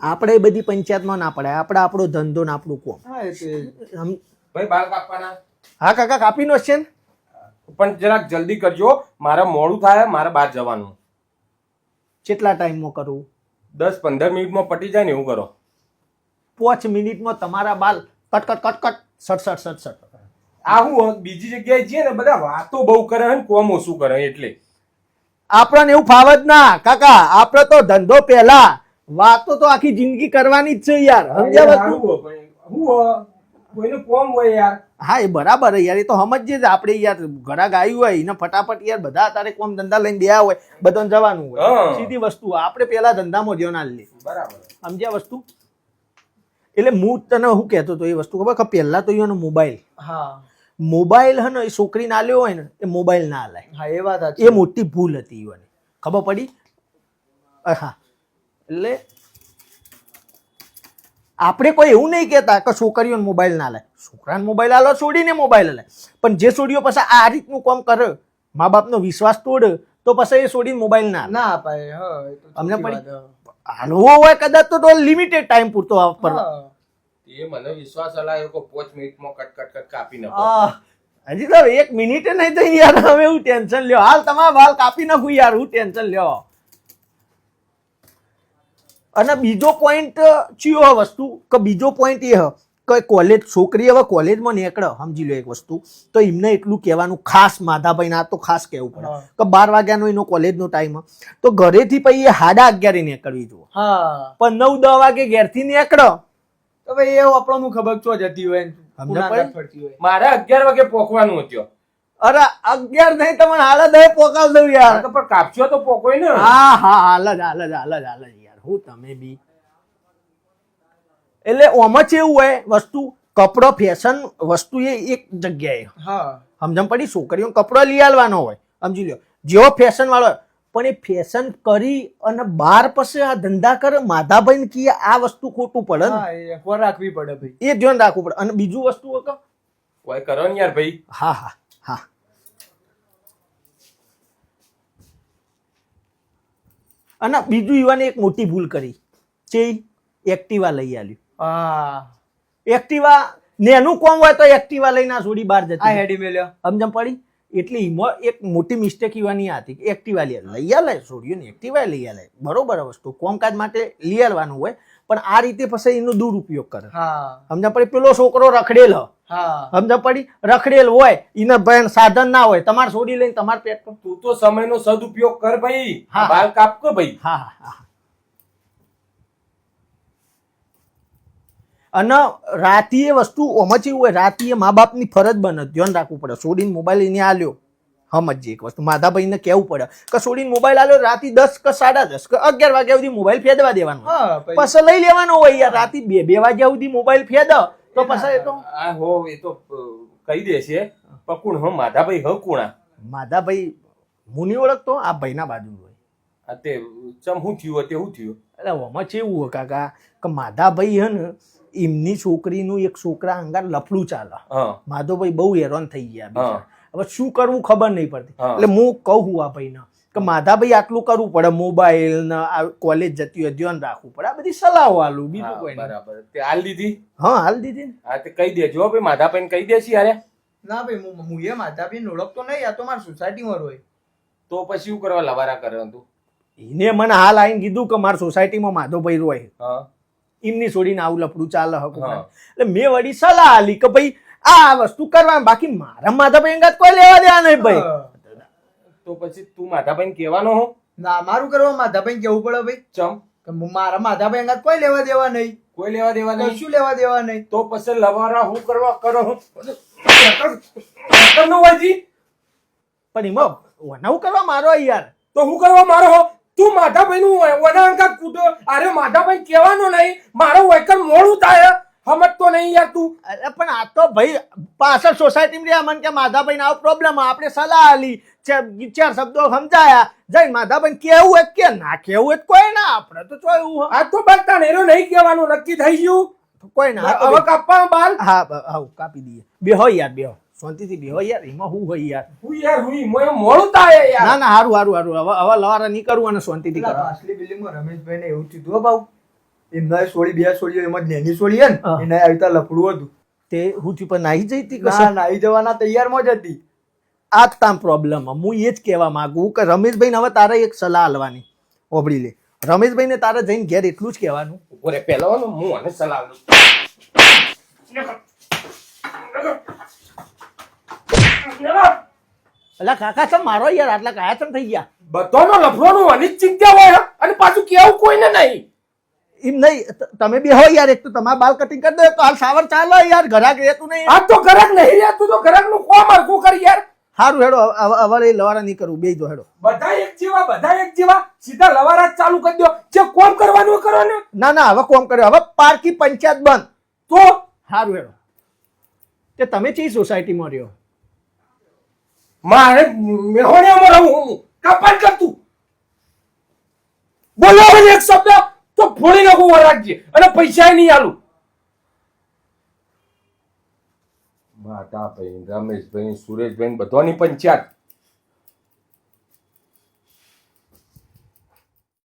આપણે બધી પંચાયતમાં ના પડાય. આપણે આપણો ધંધો ને આપણું કોમ. ભાઈ બાલ કાપવાના? હા કાકા કાપી નો છે ને? પણ જરાક જલ્દી કરજો. મારે મોડું થાય મારે બહાર જવાનું. કેટલા ટાઈમમાં કરું? દસ પંદર મિનિટમાં પટી જાય ને એવું કરો. પાંચ મિનિટમાં તમારા બાલ કટ કટ કટ કટ સટ સટ સટ સટ. આ હું બીજી જગ્યાએ જઈએ ને બધા વાતો બહુ કરે ને કોમ ઓછું કરે એટલે. આપણને એવું ફાવત ના. કાકા આપણે તો ધંધો પહેલા વાતો તો આખી જિંદગી કરવાની જ છે યાર. સમજ્યા વસ્તુ? હો, હું કોઈનું કોમ હોય યાર. હા એ બરાબર યાર એ તો સમજીએ જ આપણે યાર ઘરાક આવ્યું હોય એને ફટાફટ યાર બધા અત્યારે કોમ ધંધા લઈને ગયા હોય બધાને જવાનું હોય. સીધી વસ્તુ આપણે પેલા ધંધામાં ધ્યાન ના લે. બરાબર. સમજ્યા વસ્તુ? એટલે હું તને શું કહેતો હતો એ વસ્તુ ખબર? કે પહેલા તો એનો મોબાઈલ. હા. મોબાઈલ હે ને એ છોકરી ના લ્યો હોય ને એ મોબાઈલ ના લાય હા એ વાત એ મોટી ભૂલ હતી એને ખબર પડી? હા. એટલે આપણે કોઈ એવું નહીં કહેતા કે છોકરીઓને મોબાઈલ ના લે. છોકરાને મોબાઈલ આલો છોડીને મોબાઈલ લે. પણ જે છોડીઓ પછી આ રીતનું કામ કરે મા બાપનો વિશ્વાસ તોડ તો પછી એ છોડીને મોબાઈલ ના. ના અપાય હા તો અમને પડી? હાલવો હોય કદાચ તો લિમિટેડ ટાઈમ પૂરતો. વાપરવા એ મને વિશ્વાસ હલાયો કે પાંચ મિનિટમાં કટ કટ કટ કાપી નાખો. હજી તો એક મિનિટે નહીં તો યાર. હવે હું ટેન્શન લ્યો. હાલ તમારા વાલ કાપી નાખું યાર હું ટેન્શન લ્યો. અને બીજો પોઈન્ટ ચિયો હ વસ્તુ. કે બીજો પોઈન્ટ એ હ કે કોલેજ છોકરી હવે કોલેજમાં નીકળે સમજી લો એક વસ્તુ. તો એમને એટલું કહેવાનું ખાસ માધાભાઈ ના તો ખાસ કહેવું પડે. કે બાર વાગ્યાનો એનો કોલેજનો ટાઈમ તો ઘરેથી પછી એ હાડા અગિયારે નીકળવી જુઓ. હા. પણ નવ દસ વાગે ઘેરથી નીકળો. તો ભાઈ એવું આપણને ખબર ચો જતી હોય મારે અગિયાર વાગે પોકવાનું હતું. અરે અગિયાર નહીં તમને હાલ દે પોકાવ દઉં યાર. પણ કાપશો તો પોકોય ને. હા હા હાલ જ હાલ જ હાલ જ હાલ જ યાર. હું તમે બી. એટલે ઓમાં છે એવું હોય વસ્તુ કપડો ફેશન વસ્તુ એ એક જગ્યાએ. હા. સમજણ પડી? છોકરીઓ કપડો લઈ આવવાનો હોય. સમજી લો જેવો ફેશન વાળો પણ એ ફેશન કરી અને બાર પછી આ ધંધા કરે માધાભાઈ ને કીએ આ વસ્તુ ખોટું પડે ને. હા એ ખબર રાખવી પડે ભાઈ. એ ધ્યાન રાખવું પડે. અને બીજું વસ્તુ કરો ને યાર ભાઈ. હા હા હા. અને બીજું યુવાને એક મોટી ભૂલ કરી. જે એક્ટિવા લઈ આલ્યું. હા. એક્ટિવા નેનું કોમ હોય તો એક્ટિવા લઈને આ છોડી બહાર જતી હેડી મેલ્યો સમજમ પડી? એટલે એમાં એક મોટી મિસ્ટેક યુવાની હતી કે એક્ટિવા લઈ. લઈ આલે ને એક્ટિવા લઈ આલે. બરોબર વસ્તુ. કોમકાજ માટે લઈ આવવાનું હોય. પણ આ રીતે પછી એનો દુરુપયોગ કરે. હા. સમજણ પડી? પેલો છોકરો રખડેલ. સમજા પડી? રખડેલ હોય એને ભાઈ સાધન ના હોય તમારે છોડી લઈને તમારે પેટ પર તું તો સમયનો સદુપયોગ કર ભાઈ. હા. બાલ કાપ કે ભાઈ. હા હા હા અને રાતીએ વસ્તુ ઓમાં ચેવું હોય રાતીએ મા બાપની ફરજ બને ધ્યાન રાખવું પડે. છોડીને મોબાઈલ એને આલ્યો. સમજજે એક વસ્તુ. માધાભાઈને કેવું પડે કે છોડીને મોબાઈલ આલો રાતી દસ કે સાડા દસ કે અગિયાર વાગ્યા સુધી મોબાઈલ ફેદવા દેવાનો. પછી લઈ લેવાનો હોય યાર રાતી બે બે વાગ્યા સુધી મોબાઈલ ફેદ. તો પછી એ તો આ હો એ તો કહી દે છે. પકુણ કોણ હ? માધાભાઈ હ કુણા? માધાભાઈ હું નહીં ઓળખતો? આ ભાઈના બાજુ હોય. તે ચમ હું થયું? તે હું થયું? એટલે ઓમાં ચેવું હોય કાકા? કે માધાભાઈ હે ને એમની છોકરીનું એક છોકરા અંગાર લફડું ચાલે. હા. માધવભાઈ બહુ હેરાન થઈ ગયા. હવે શું કરવું ખબર નહીં પડતી. એટલે હું કહું આ ભાઈને કે માધાભાઈ આટલું કરવું પડે મોબાઈલ ને આ કોલેજ જતી હોય ધ્યાન રાખવું પડે. આ બધી સલાહો આલું બીજું કોઈ બરાબર. તે હાલ દીધી? હા હાલ દીધી હા તે કહી દેજો ભાઈ માધાભાઈને કહી દેશી યાર ના ભાઈ હું હું એ માતાબેન ઓળખતો નહીં આ તો મારી સોસાયટીમાં હોય તો પછી શું કરવા લવારા કરે તું? એને મને હાલ આવીને કીધું કે મારી સોસાયટીમાં માધવભાઈ રોય. હા. એમની છોડીને આવું લફડું ચાલે હકું. એટલે મેં વળી સલાહ આલી કે ભાઈ આ વસ્તુ કરવા બાકી મારા માધવભાઈ અંગાત કોઈ લેવા દેવા નહીં ભાઈ. તો પછી તું માધાભાઈને કહેવાનો હો. ના મારું કરવા માધાભાઈ કેવું પડે ભાઈ. ચમ. મારા માધાભાઈ અંગાત કોઈ લેવા દેવા નહીં. કોઈ લેવા દેવા નહીં. શું લેવા દેવા નહીં. તો પછી લવારા હું કરવા કરો હું? નું વાજી. પણ એમાં વનાવું કરવા મારો યાર? તો હું કરવા મારો હો? તું માધાભાઈ નું વનાંકા કૂટો. અરે માધાભાઈ કહેવાનો નહીં. મારો વૈકલ મોડું થાય. સમજતો નહીં યાર તું. અરે પણ આ તો ભાઈ પાછળ સોસાયટી રહ્યા મને કે માધાભાઈ આવો પ્રોબ્લેમ આપણે સલાહ આલી ચાર શબ્દો સમજાયા. જઈ માધાભાઈ કેવું હોય કે ના કેવું હોય કોઈ ના. આપણે તો જોયું આ તો બનતા નેરો નહીં કહેવાનું નક્કી થઈ ગયું. કોઈ ના. હવે કાપવા બાલ. હા હા કાપી દઈએ. બેહો યાર બેહો શાંતિથી બેહો યાર એમાં હું હોય યાર. હું યાર હું મોય મોડું થાય યાર. ના ના હારું હારું હારું. હવે હવે લવારા નહીં કરવું અને શાંતિથી કરો અસલી બિલ્ડિંગમાં રમેશભાઈ ને એવું હો ભાઉ એમના સોળી બે સોળીઓ એમાં જ નેની સોળી હે ને એને આવતા રીતે લફડું હતું. તે હું થી પણ નાહી જઈ હતી કશા? નાહી જવાના તૈયારમાં જ હતી. આ જ તામ પ્રોબ્લેમ હું એ જ કહેવા માંગુ કે રમેશભાઈ હવે તારે એક સલાહ આલવાની ઓબળી લે. રમેશભાઈને તારે જઈને ઘેર એટલું જ કહેવાનું. ઓરે પહેલો હું આને સલાહ આલું અલા કાકા ચમ મારો યાર આટલા કાયા ચમ થઈ ગયા. બધાનો લફડોનું આની જ ચિંતા હોય અને પાછું કેવું કોઈને નહીં? એમ નહીં તમે બે હો યાર એક તો તમારા બાલ કટિંગ કરી દો તો હાલ સાવર ચાલો યાર ઘરાક રહેતું નહીં. આ તો ઘરાક નહીં રહેતું તો ઘરાકનું કોમ કરી યાર. સારું હેડો હવે- એ લવારા નહીં કરવું બે જો હેડો. બધા એક જેવા બધા એક જેવા સીધા લવારા ચાલુ કરી દો. જે કોમ કરવાનું કરો ને. ના ના હવે કોમ કર્યો હવે પારકી પંચાયત બંધ. તો? સારું હેડો. તે તમે સોસાયટી સોસાયટીમાં રહ્યો? મારે મેહોણિયામાં રહું હું. કપાટ કરતું. બોલો એક શબ્દ. તો ફોડી નાખું વરાગજી અને પૈસા નહીં આલું. માતા ભાઈ રમેશભાઈ સુરેશભાઈ બધાની પંચાયત.